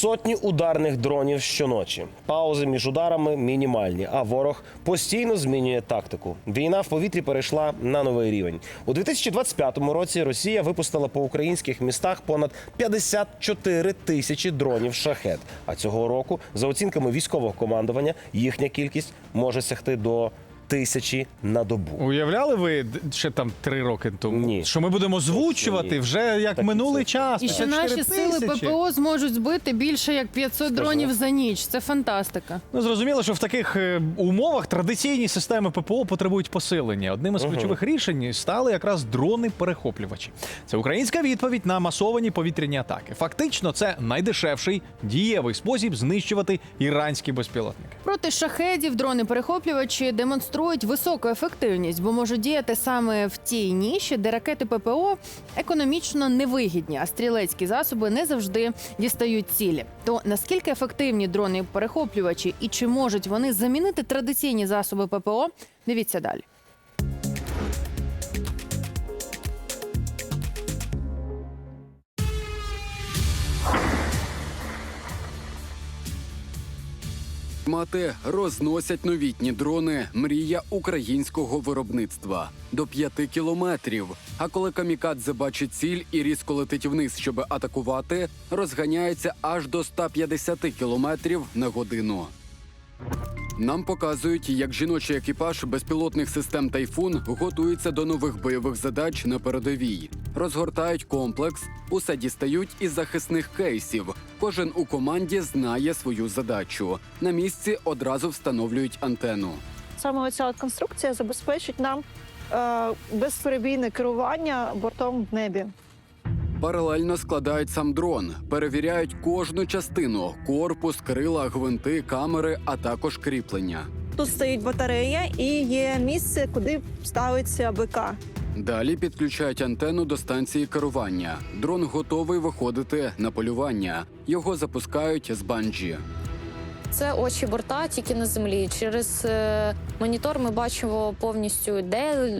Сотні ударних дронів щоночі. Паузи між ударами мінімальні, а ворог постійно змінює тактику. Війна в повітрі перейшла на новий рівень. У 2025 році Росія випустила по українських містах понад 54 тисячі дронів шахет. А цього року, за оцінками військового командування, їхня кількість може сягти до тисячі на добу. Уявляли ви ще там три роки тому? Ні. Що ми будемо Точно озвучувати ні. вже як Так, минулий це- час. І що 54 наші сили тисячі. ППО зможуть збити більше як 500 дронів за ніч. Це фантастика. Ну зрозуміло, що в таких е, умовах традиційні системи ППО потребують посилення. Одним із ключових рішень стали якраз дрони-перехоплювачі. Це українська відповідь на масовані повітряні атаки. Фактично, це найдешевший дієвий спосіб знищувати іранські безпілотники. Проти шахедів дрони-перехоплювачі демонструють високу ефективність, бо можуть діяти саме в тій ніші, де ракети ППО економічно невигідні, а стрілецькі засоби не завжди дістають цілі. То наскільки ефективні дрони-перехоплювачі і чи можуть вони замінити традиційні засоби ППО? Дивіться далі. Мати розносять новітні дрони мрія українського виробництва до п'яти кілометрів. А коли камікадзе бачить ціль і різко летить вниз, щоб атакувати, розганяється аж до 150 кілометрів на годину. Нам показують, як жіночий екіпаж безпілотних систем Тайфун готується до нових бойових задач на передовій. Розгортають комплекс, усе дістають із захисних кейсів. Кожен у команді знає свою задачу. На місці одразу встановлюють антенну. Саме от конструкція забезпечить нам е, безперебійне керування бортом в небі. Паралельно складають сам дрон, перевіряють кожну частину: корпус, крила, гвинти, камери, а також кріплення. Тут стоїть батарея і є місце, куди ставиться БК. Далі підключають антенну до станції керування. Дрон готовий виходити на полювання. Його запускають з банджі. Це очі борта тільки на землі. Через е, монітор ми бачимо повністю, де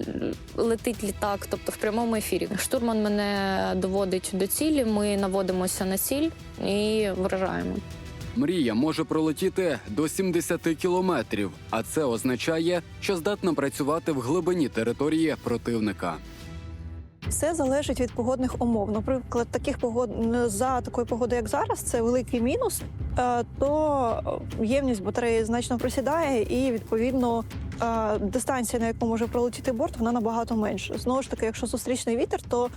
летить літак, тобто в прямому ефірі. Штурман мене доводить до цілі. Ми наводимося на ціль і вражаємо. Мрія може пролетіти до 70 кілометрів, а це означає, що здатна працювати в глибині території противника. Все залежить від погодних умов. Наприклад, таких погод за такої погоди, як зараз, це великий мінус. е, То ємність батареї значно просідає, і відповідно е, дистанція, на яку може пролетіти борт, вона набагато менша. Знову ж таки, якщо зустрічний вітер, то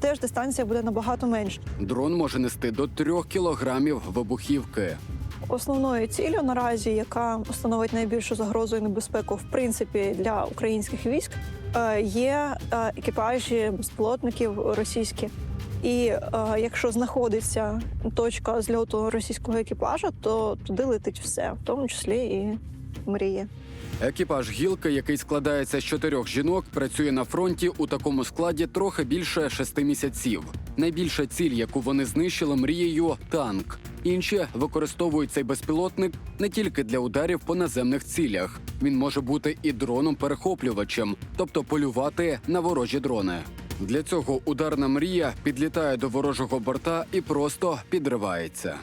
теж дистанція буде набагато менша. Дрон може нести до 3 кілограмів вибухівки. Основною ціллю наразі, яка становить найбільшу загрозу і небезпеку, в принципі, для українських військ, е, є е, екіпажі безпілотників російські. І е, якщо знаходиться точка зльоту російського екіпажа, то туди летить все, в тому числі і мрії. Екіпаж гілки, який складається з чотирьох жінок, працює на фронті у такому складі трохи більше шести місяців. Найбільша ціль, яку вони знищили мрією танк. Інші використовують цей безпілотник не тільки для ударів по наземних цілях. Він може бути і дроном-перехоплювачем, тобто полювати на ворожі дрони. Для цього ударна мрія підлітає до ворожого борта і просто підривається.